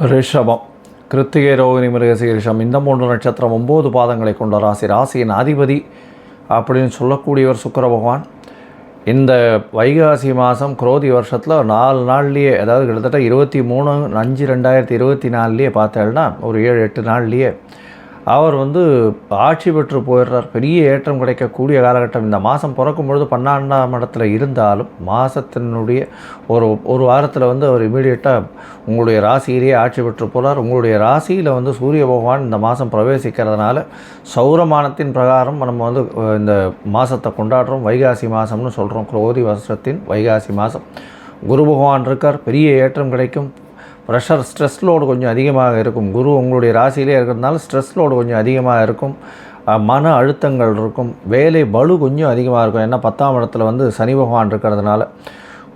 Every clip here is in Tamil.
ரிஷபம். கிருத்திகை ரோகிணி மிருகசீரிஷம். இந்த மூன்று நட்சத்திரம் ஒம்பது பாதங்களை கொண்ட ராசி. ராசியின் அதிபதி அப்படின்னு சொல்லக்கூடியவர் சுக்கர பகவான். இந்த வைகாசி மாதம் குரோதி வருஷத்தில் நாலு நாள்லேயே அதாவது கிட்டத்தட்ட இருபத்தி மூணு அஞ்சு ரெண்டாயிரத்தி இருபத்தி நாலுலேயே பார்த்தேன்னா ஒரு ஏழு எட்டு நாள்லேயே அவர் வந்து ஆட்சி பெற்று போயிடுறார். பெரிய ஏற்றம் கிடைக்கக்கூடிய காலகட்டம். இந்த மாதம் பிறக்கும் பொழுது பன்னெண்டாம் இடத்துல இருந்தாலும் மாதத்தினுடைய ஒரு ஒரு வாரத்தில் வந்து அவர் இமீடியட்டாக உங்களுடைய ராசியிலேயே ஆட்சி பெற்று போகிறார் உங்களுடைய ராசியில் வந்து சூரிய பகவான் இந்த மாதம் பிரவேசிக்கிறதுனால சௌரமானத்தின் பிரகாரம் நம்ம வந்து இந்த மாதத்தை கொண்டாடுறோம். வைகாசி மாதம்னு சொல்கிறோம் குரோதி வருஷத்தின் வைகாசி மாதம் குரு பகவான் இருக்கார். பெரிய ஏற்றம் கிடைக்கும். ப்ரெஷர் ஸ்ட்ரெஸ் லோடு கொஞ்சம் அதிகமாக இருக்கும். குரு உங்களுடைய ராசியிலே இருக்கிறதுனால ஸ்ட்ரெஸ் லோடு கொஞ்சம் அதிகமாக இருக்கும். மன அழுத்தங்கள் இருக்கும். வேலை பலு கொஞ்சம் அதிகமாக இருக்கும். ஏன்னா பத்தாம் இடத்துல வந்து சனி பகவான் இருக்கிறதுனால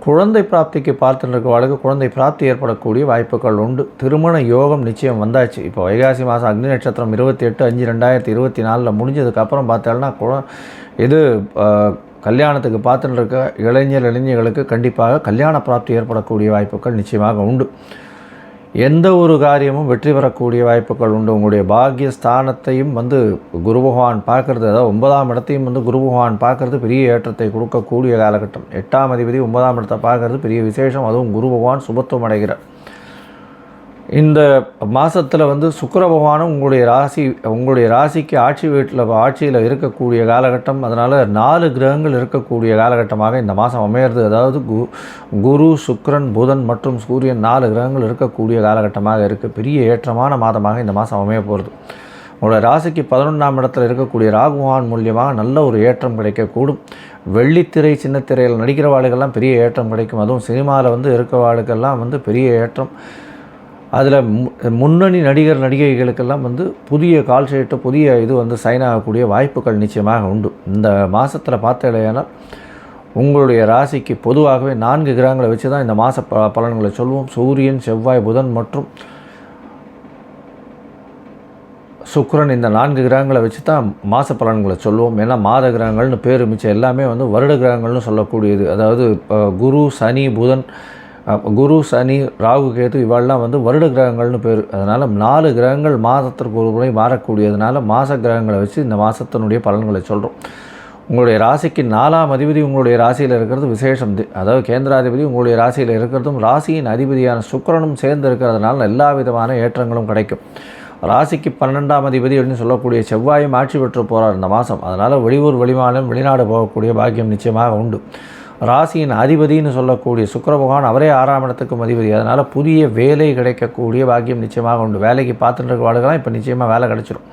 குழந்தை பிராப்திக்கு பார்த்துட்டு வாழ்க்கை குழந்தை பிராப்தி ஏற்படக்கூடிய வாய்ப்புகள் உண்டு. திருமண யோகம் நிச்சயம் வந்தாச்சு. இப்போ வைகாசி மாதம் அக்னி நட்சத்திரம் இருபத்தி எட்டு அஞ்சு ரெண்டாயிரத்தி இருபத்தி நாலில் முடிஞ்சதுக்கப்புறம் பார்த்தோம்னா குழ இது கல்யாணத்துக்கு பார்த்துட்டு இருக்க இளைஞர் இளைஞர்களுக்கு கண்டிப்பாக கல்யாண பிராப்தி ஏற்படக்கூடிய வாய்ப்புகள் நிச்சயமாக உண்டு. எந்த ஒரு காரியமும் வெற்றி பெறக்கூடிய வாய்ப்புகள் உண்டு. உங்களுடைய பாக்கிய ஸ்தானத்தையும் வந்து குரு பகவான் பார்க்கறது அதாவது ஒன்பதாம் இடத்தையும் வந்து குரு பகவான் பார்க்கறது பெரிய ஏற்றத்தை கொடுக்கக்கூடிய காலகட்டம். எட்டாம் அதிபதி ஒன்பதாம் இடத்தை பார்க்கறது பெரிய விசேஷம். அதுவும் குரு பகவான் சுபத்துவம் அடைகிறார். இந்த மாதத்தில் வந்து சுக்கர பகவானும் உங்களுடைய ராசி உங்களுடைய ராசிக்கு ஆட்சி வீட்டில் ஆட்சியில் இருக்கக்கூடிய காலகட்டம் அதனால் நாலு கிரகங்கள் இருக்கக்கூடிய காலகட்டமாக இந்த மாதம் அமையிறது. அதாவது கு குரு சுக்கரன் புதன் மற்றும் சூரியன் நாலு கிரகங்கள் இருக்கக்கூடிய காலகட்டமாக இருக்குது பெரிய ஏற்றமான மாதமாக இந்த மாதம் அமைய போகிறது உங்களோட ராசிக்கு பதினொன்றாம் இடத்துல இருக்கக்கூடிய ராகுவான் மூலியமாக நல்ல ஒரு ஏற்றம் கிடைக்கக்கூடும். வெள்ளித்திரை சின்னத்திரையில் நடிக்கிற வாழ்கள்லாம் பெரிய ஏற்றம் கிடைக்கும். அதுவும் சினிமாவில் வந்து இருக்கிற வாழ்க்கெல்லாம் வந்து பெரிய ஏற்றம். அதில் முன்னணி நடிகர் நடிகைகளுக்கெல்லாம் வந்து புதிய கால் ஷீட்டு புதிய இது வந்து சைன் ஆகக்கூடிய வாய்ப்புகள் நிச்சயமாக உண்டு. இந்த மாதத்தில் பார்த்தீங்கன்னா உங்களுடைய ராசிக்கு பொதுவாகவே நான்கு கிரகங்களை வச்சு தான் இந்த மாத ப பலன்களை சொல்லுவோம் சூரியன் செவ்வாய் புதன் மற்றும் சுக்கரன் இந்த நான்கு கிரகங்களை வச்சு தான் மாத பலன்களை சொல்லுவோம் ஏன்னா மாத கிரகங்கள்னு பேர் மிச்சம் எல்லாமே வந்து வருட கிரகங்கள்னு சொல்லக்கூடியது. அதாவது குரு சனி புதன் குரு சனி ராகு கேது இவெல்லாம் வந்து வருட கிரகங்கள்னு பேர். அதனால் நாலு கிரகங்கள் மாதத்திற்கு ஒரு முறை மாறக்கூடியதுனால மாத கிரகங்களை வச்சு இந்த மாதத்தினுடைய பலன்களை சொல்கிறோம் உங்களுடைய ராசிக்கு நாலாம் அதிபதி உங்களுடைய ராசியில் இருக்கிறது விசேஷம். அதாவது கேந்திராதிபதி உங்களுடைய ராசியில் இருக்கிறதும் ராசியின் அதிபதியான சுக்கிரனும் சேர்ந்து இருக்கிறதுனால எல்லா விதமான ஏற்றங்களும் கிடைக்கும். ராசிக்கு பன்னெண்டாம் அதிபதி அப்படின்னு சொல்லக்கூடிய செவ்வாயும் ஆட்சி பெற்று போகிறார் இந்த மாதம் அதனால் வெளியூர் வெளிமாநிலம் வெளிநாடு போகக்கூடிய பாக்கியம் நிச்சயமாக உண்டு. ராசியின் அதிபதின்னு சொல்லக்கூடிய சுக்கர பகவான் அவரே ஆறாம் இடத்துக்கும் அதிபதி. அதனால் புதிய வேலை கிடைக்கக்கூடிய பாக்கியம் நிச்சயமாக உண்டு. வேலைக்கு பார்த்துட்டு இருக்க இப்போ நிச்சயமாக வேலை கிடைச்சிடும்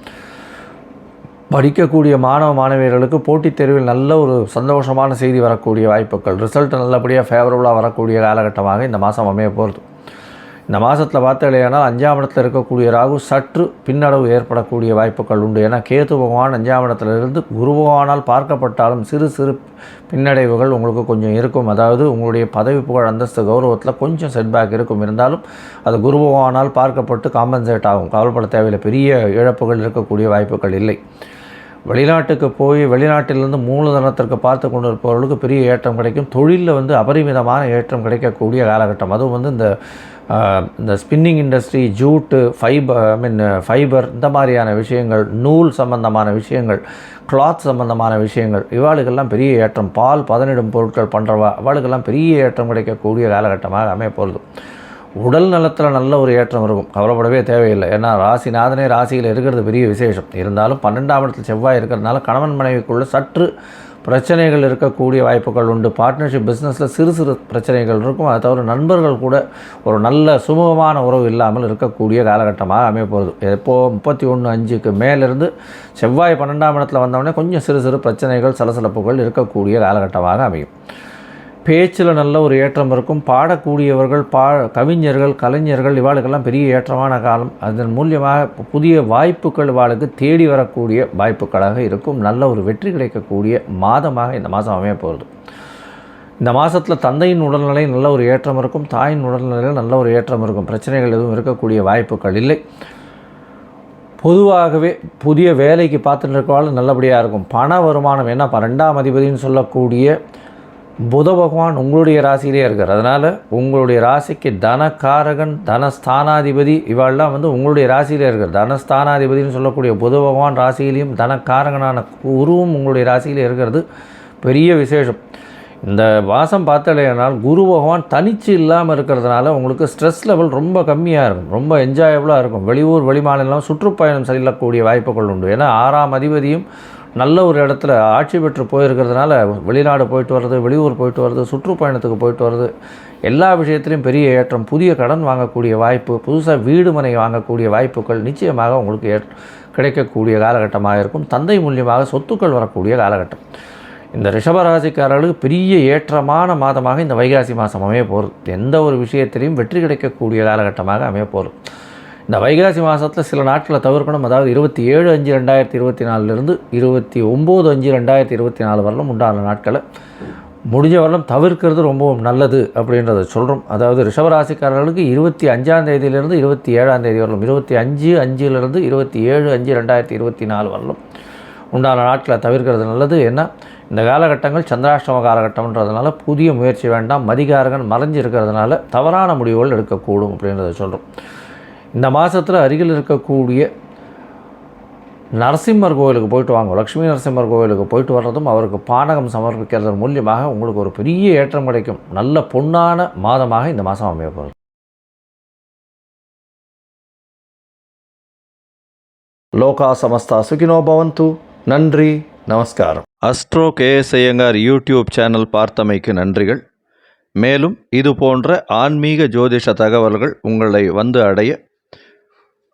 படிக்கக்கூடிய மாணவ மாணவியர்களுக்கு போட்டித் தேர்வில் நல்ல ஒரு சந்தோஷமான செய்தி வரக்கூடிய வாய்ப்புகள். ரிசல்ட் நல்லபடியாக ஃபேவரபுளாக வரக்கூடிய காலகட்டமாக இந்த மாதம் அமைய போகிறது இந்த மாதத்தில் பார்த்தீங்கன்னா அஞ்சாம் இடத்துல இருக்கக்கூடிய ராகு சற்று பின்னடைவு ஏற்படக்கூடிய வாய்ப்புகள் உண்டு. ஏன்னா கேது பகவான் அஞ்சாம் இடத்துல இருந்து குரு பகவானால் பார்க்கப்பட்டாலும் சிறு சிறு பின்னடைவுகள் உங்களுக்கு கொஞ்சம் இருக்கும். அதாவது உங்களுடைய பதவி புகழ் அந்தஸ்து கௌரவத்தில் கொஞ்சம் செட்பேக் இருக்கும். இருந்தாலும் அது குரு பகவானால் பார்க்கப்பட்டு காம்பன்சேட் ஆகும். கவலைப்பட தேவையில்லை. பெரிய இழப்புகள் இருக்கக்கூடிய வாய்ப்புகள் இல்லை. வெளிநாட்டுக்கு போய் வெளிநாட்டிலிருந்து மூலதனத்திற்கு பார்த்து கொண்டு இருப்பவர்களுக்கு பெரிய ஏற்றம் கிடைக்கும். தொழிலில் வந்து அபரிமிதமான ஏற்றம் கிடைக்கக்கூடிய காலகட்டம். அதுவும் வந்து இந்த இந்த spinning industry jute fibre I mean fibre இந்த மாதிரியான விஷயங்கள் நூல் சம்பந்தமான விஷயங்கள் கிளாத் சம்பந்தமான விஷயங்கள் இவாளுக்கெல்லாம் பெரிய ஏற்றம். பால் பதனிடும் பொருட்கள் பண்ணுறவா அவளுக்கெல்லாம் பெரிய ஏற்றம் கிடைக்கக்கூடிய காலகட்டமாக அமைய போகிறது உடல் நலத்தில் நல்ல ஒரு ஏற்றம் இருக்கும். கவலைப்படவே தேவையில்லை. ஏன்னா ராசிநாதனே ராசியில் இருக்கிறது பெரிய விசேஷம். இருந்தாலும் பன்னெண்டாம் இடத்தில் செவ்வாய் இருக்கிறதுனால கணவன் மனைவிக்குள்ளே சற்று பிரச்சனைகள் இருக்கக்கூடிய வாய்ப்புகள் உண்டு. பார்ட்னர்ஷிப் பிஸ்னஸில் சிறு சிறு பிரச்சனைகள் இருக்கும். அதை தவிர நண்பர்கள் கூட ஒரு நல்ல சுமூகமான உறவு இல்லாமல் இருக்கக்கூடிய காலகட்டமாக அமையப்போகுது. எப்போது முப்பத்தி ஒன்று அஞ்சுக்கு மேலிருந்து செவ்வாய் பன்னெண்டாம் இடத்துல வந்தவுடனே கொஞ்சம் சிறு சிறு பிரச்சனைகள் சலசலப்புகள் இருக்கக்கூடிய காலகட்டமாக அமையும். பேச்சில் நல்ல ஒரு ஏற்றம் இருக்கும். பாடக்கூடியவர்கள் பா கவிஞர்கள் கலைஞர்கள் இவாளுக்கெல்லாம் பெரிய ஏற்றமான காலம். அதன் மூலியமாக புதிய வாய்ப்புகள் இவாளுக்கு தேடி வரக்கூடிய வாய்ப்புகளாக இருக்கும். நல்ல ஒரு வெற்றி கிடைக்கக்கூடிய மாதமாக இந்த மாதம் அமைய போகிறது இந்த மாதத்தில் தந்தையின் உடல்நிலை நல்ல ஒரு ஏற்றம் இருக்கும். தாயின் உடல்நிலையில் நல்ல ஒரு ஏற்றம் இருக்கும். பிரச்சனைகள் எதுவும் இருக்கக்கூடிய வாய்ப்புகள் இல்லை. பொதுவாகவே புதிய வேலைக்கு பார்த்துட்டு இருக்கவாள் நல்லபடியாக இருக்கும். பண வருமானம் ஏன்னா பன்னெண்டாம் அதிபதினு சொல்லக்கூடிய புத பகவான் உங்களுடைய ராசியிலே இருக்கார். அதனால் உங்களுடைய ராசிக்கு தனக்காரகன் தனஸ்தானாதிபதி இவாள்லாம் வந்து உங்களுடைய ராசியிலே இருக்கார். தனஸ்தானாதிபதினு சொல்லக்கூடிய புத பகவான் ராசியிலையும் தனக்காரகனான குருவும் உங்களுடைய ராசியிலே இருக்கிறது. பெரிய விசேஷம். இந்த வாசம் பார்த்தலையானால் குரு பகவான் தனிச்சு இல்லாமல் இருக்கிறதுனால உங்களுக்கு ஸ்ட்ரெஸ் லெவல் ரொம்ப கம்மியாக இருக்கும். ரொம்ப என்ஜாயபுளாக இருக்கும். வெளியூர் வெளிமாநிலம் சுற்றுப்பயணம் செல்லக்கூடிய வாய்ப்புகள் உண்டு. ஏன்னா ஆறாம் அதிபதியும் நல்ல ஒரு இடத்துல ஆட்சி பெற்று போயிருக்கிறதுனால வெளிநாடு போயிட்டு வர்றது வெளியூர் போயிட்டு வர்றது சுற்றுப்பயணத்துக்கு போயிட்டு வர்றது எல்லா விஷயத்திலையும் பெரிய ஏற்றம் புதிய கடன் வாங்கக்கூடிய வாய்ப்பு புதுசாக வீடு மனை வாங்கக்கூடிய வாய்ப்புகள் நிச்சயமாக உங்களுக்கு ஏற் கிடைக்கக்கூடிய காலகட்டமாக இருக்கும். தந்தை மூலியமாக சொத்துக்கள் வரக்கூடிய காலகட்டம். இந்த ரிஷபராசிக்காரர்களுக்கு பெரிய ஏற்றமான மாதமாக இந்த வைகாசி மாதம் அமைய போகிறது எந்த ஒரு விஷயத்திலையும் வெற்றி கிடைக்கக்கூடிய காலகட்டமாக அமைய போகிறது இந்த வைகாசி மாதத்தில் சில நாட்களை தவிர்க்கணும். அதாவது இருபத்தி ஏழு அஞ்சு ரெண்டாயிரத்தி இருபத்தி நாலுலேருந்து இருபத்தி ஒம்பது அஞ்சு ரெண்டாயிரத்தி இருபத்தி நாலு வரலும் உண்டான நாட்களை முடிஞ்ச வரலும் தவிர்க்கிறது ரொம்பவும் நல்லது அப்படின்றத சொல்கிறோம் அதாவது ரிஷபராசிக்காரர்களுக்கு இருபத்தி அஞ்சாம் தேதியிலிருந்து இருபத்தி ஏழாம் தேதி வரலும் இருபத்தி அஞ்சு அஞ்சுலேருந்து இருபத்தி ஏழு அஞ்சு ரெண்டாயிரத்தி இருபத்தி நாலு வரலும் உண்டான நாட்களை தவிர்க்கிறது நல்லது. ஏன்னா இந்த காலகட்டங்கள் சந்திராஷ்டம காலகட்டம்ன்றதுனால புதிய முயற்சி வேண்டாம் மதிகாரகன் மறைஞ்சு இருக்கிறதுனால தவறான முடிவுகள் எடுக்கக்கூடும் அப்படின்றத சொல்கிறோம் இந்த மாதத்தில் அருகில் இருக்கக்கூடிய நரசிம்மர் கோவிலுக்கு போயிட்டு வாங்க. லக்ஷ்மி நரசிம்மர் கோவிலுக்கு போயிட்டு வர்றதும் அவருக்கு பானகம் சமர்ப்பிக்கிறது மூலியமாக உங்களுக்கு ஒரு பெரிய ஏற்றம் கிடைக்கும். நல்ல பொன்னான மாதமாக இந்த மாதம் அமைய போகிறது லோகா சமஸ்தா சுகினோ பவந்து. நன்றி நமஸ்காரம். Astro KS Iyengar YouTube channel பார்த்தமைக்கு நன்றிகள். மேலும் இது போன்ற ஆன்மீக ஜோதிஷ தகவல்கள் உங்களை வந்து அடைய